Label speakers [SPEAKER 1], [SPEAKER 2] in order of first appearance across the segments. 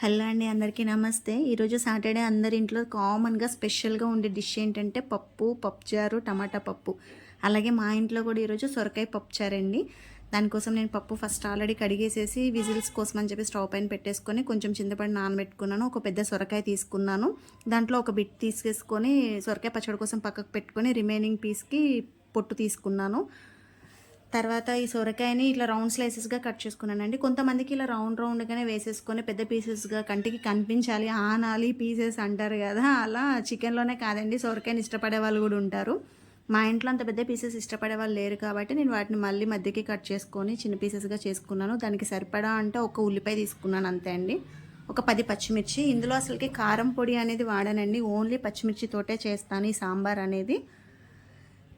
[SPEAKER 1] Hello అండి అందరికీ నమస్తే. ఈరోజు సాటర్డే అందరి ఇంట్లో కామన్గా స్పెషల్గా ఉండే డిష్ ఏంటంటే పప్పు పప్పుచారు టమాటా పప్పు. అలాగే మా ఇంట్లో కూడా ఈరోజు సొరకాయ పప్పుచారు అండి దానికోసం నేను పప్పు ఫస్ట్ ఆల్రెడీ కడిగేసేసి విజిల్స్ కోసం అని చెప్పి స్టవ్ పైన పెట్టేసుకొని కొంచెం చింతపండు నానబెట్టుకున్నాను. ఒక పెద్ద సొరకాయ తీసుకున్నాను. దాంట్లో ఒక బిట్ తీసుకేసుకొని సొరకాయ పచ్చడి కోసం పక్కకు పెట్టుకొని రిమైనింగ్ పీస్కి పొట్టు తీసుకున్నాను. తర్వాత ఈ సొరకాయని ఇట్లా రౌండ్ స్లైసెస్గా కట్ చేసుకున్నానండి. కొంతమందికి ఇలా రౌండ్ రౌండ్గానే వేసేసుకొని పెద్ద పీసెస్గా కంటికి కనిపించాలి ఆనాలి పీసెస్ అంటారు కదా అలా చికెన్లోనే కాదండి. సొరకాయని ఇష్టపడే వాళ్ళు కూడా ఉంటారు. మా ఇంట్లో అంత పెద్ద పీసెస్ ఇష్టపడే వాళ్ళు లేరు కాబట్టి నేను వాటిని మళ్ళీ మధ్యకి కట్ చేసుకొని చిన్న పీసెస్గా చేసుకున్నాను. దానికి సరిపడా అంటే ఒక ఉల్లిపాయ తీసుకున్నాను అంతే అండి. ఒక పది పచ్చిమిర్చి. ఇందులో అసలుకి కారం పొడి అనేది వాడానండి. ఓన్లీ పచ్చిమిర్చితోటే చేస్తాను ఈ సాంబార్ అనేది.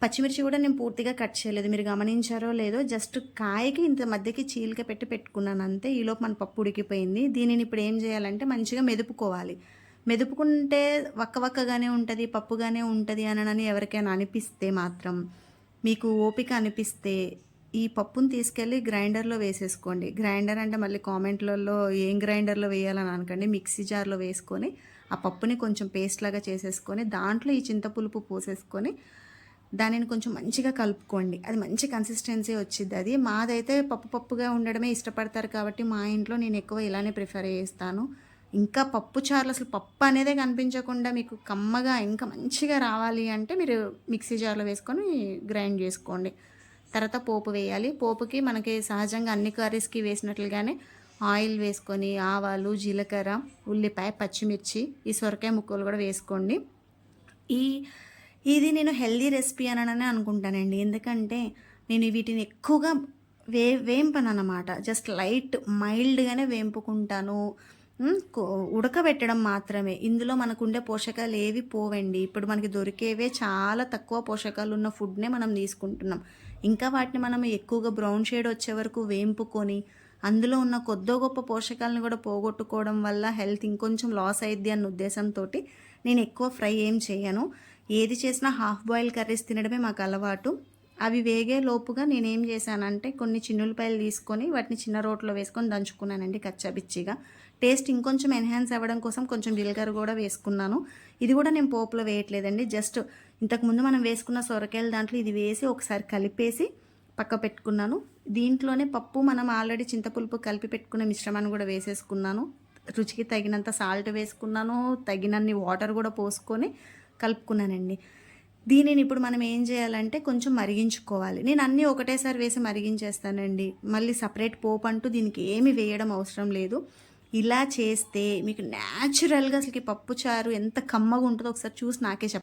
[SPEAKER 1] పచ్చిమిర్చి కూడా నేను పూర్తిగా కట్ చేయలేదు. మీరు గమనించారో లేదో జస్ట్ కాయకి ఇంత మధ్యకి చీలిక పెట్టి పెట్టుకున్నాను అంతే. ఈలోపు మన పప్పు ఉడికిపోయింది. దీనిని ఇప్పుడు ఏం చేయాలంటే మంచిగా మెదుపుకోవాలి. మెదుపుకుంటే వక్క వక్కగానే ఉంటుంది పప్పుగానే ఉంటుంది అని ఎవరికైనా అనిపిస్తే మాత్రం మీకు ఓపిక అనిపిస్తే ఈ పప్పును తీసుకెళ్ళి గ్రైండర్లో వేసేసుకోండి. గ్రైండర్ అంటే మళ్ళీ కామెంట్లలో ఏం గ్రైండర్లో వేయాలని అనకండి. మిక్సీ జార్లో వేసుకొని ఆ పప్పుని కొంచెం పేస్ట్ లాగా చేసేసుకొని దాంట్లో ఈ చింతపులుపు పోసేసుకొని దానిని కొంచెం మంచిగా కలుపుకోండి. అది మంచి కన్సిస్టెన్సీ వచ్చింది అది మాదైతే పప్పు పప్పుగా ఉండడమే ఇష్టపడతారు కాబట్టి మా ఇంట్లో నేను ఎక్కువ ఇలానే ప్రిఫర్ చేస్తాను. ఇంకా పప్పు చారులు అసలు పప్పు అనేదే కనిపించకుండా మీకు కమ్మగా ఇంకా మంచిగా రావాలి అంటే మీరు మిక్సీ జార్లో వేసుకొని గ్రైండ్ చేసుకోండి. తర్వాత పోపు వేయాలి. పోపుకి మనకి సహజంగా అన్ని కర్రీస్కి వేసినట్లుగానే ఆయిల్ వేసుకొని ఆవాలు జీలకర్ర ఉల్లిపాయ పచ్చిమిర్చి ఈ సొరకాయ ముక్కలు కూడా వేసుకోండి. ఈ ఇది నేను హెల్దీ రెసిపీ అని అనుకుంటానండి. ఎందుకంటే నేను వీటిని ఎక్కువగా వే వేంపను అనమాట జస్ట్ లైట్ మైల్డ్గానే వేంపుకుంటాను. ఉడకబెట్టడం మాత్రమే. ఇందులో మనకు ఉండే పోషకాలు ఏవి పోవండి. ఇప్పుడు మనకి దొరికేవే చాలా తక్కువ పోషకాలు ఉన్న ఫుడ్నే మనం తీసుకుంటున్నాం. ఇంకా వాటిని మనం ఎక్కువగా బ్రౌన్ షేడ్ వచ్చే వరకు వేంపుకొని అందులో ఉన్న కొద్దో గొప్ప పోషకాలను కూడా పోగొట్టుకోవడం వల్ల హెల్త్ ఇంకొంచెం లాస్ అయ్యిద్ది అన్న ఉద్దేశంతో నేను ఎక్కువ ఫ్రై ఏం చేయను. ఏది చేసినా హాఫ్ బాయిల్ కర్రీస్ తినడమే మాకు అలవాటు. అవి వేగే లోపుగా నేనేం చేశానంటే కొన్ని చిన్నులపాయలు తీసుకొని వాటిని చిన్న రోట్లో వేసుకొని దంచుకున్నానండి కచ్చాబిచ్చిగా టేస్ట్ ఇంకొంచెం ఎన్హాన్స్ అవ్వడం కోసం కొంచెం జీలకర్ర కూడా వేసుకున్నాను. ఇది కూడా నేను పోపులో వేయట్లేదండి. జస్ట్ ఇంతకుముందు మనం వేసుకున్న సొరకాయలు దాంట్లో ఇది వేసి ఒకసారి కలిపేసి పక్క పెట్టుకున్నాను. దీంట్లోనే పప్పు మనం ఆల్రెడీ చింతపులుపు కలిపి పెట్టుకున్న మిశ్రమాన్ని కూడా వేసేసుకున్నాను. రుచికి తగినంత సాల్ట్ వేసుకున్నాను. తగినన్ని వాటర్ కూడా పోసుకొని కలుపుకున్నానండి. దీనిని ఇప్పుడు మనం ఏం చేయాలంటే కొంచెం మరిగించుకోవాలి. నేను అన్నీ ఒకటేసారి వేసి మరిగించేస్తానండి. మళ్ళీ సపరేట్ పోపు అంటూ దీనికి ఏమి వేయడం అవసరం లేదు. ఇలా చేస్తే మీకు న్యాచురల్గా అసలుకి పప్పు చారు ఎంత కమ్మగా ఉంటుందో ఒకసారి చూసి నాకే చెప్పండి.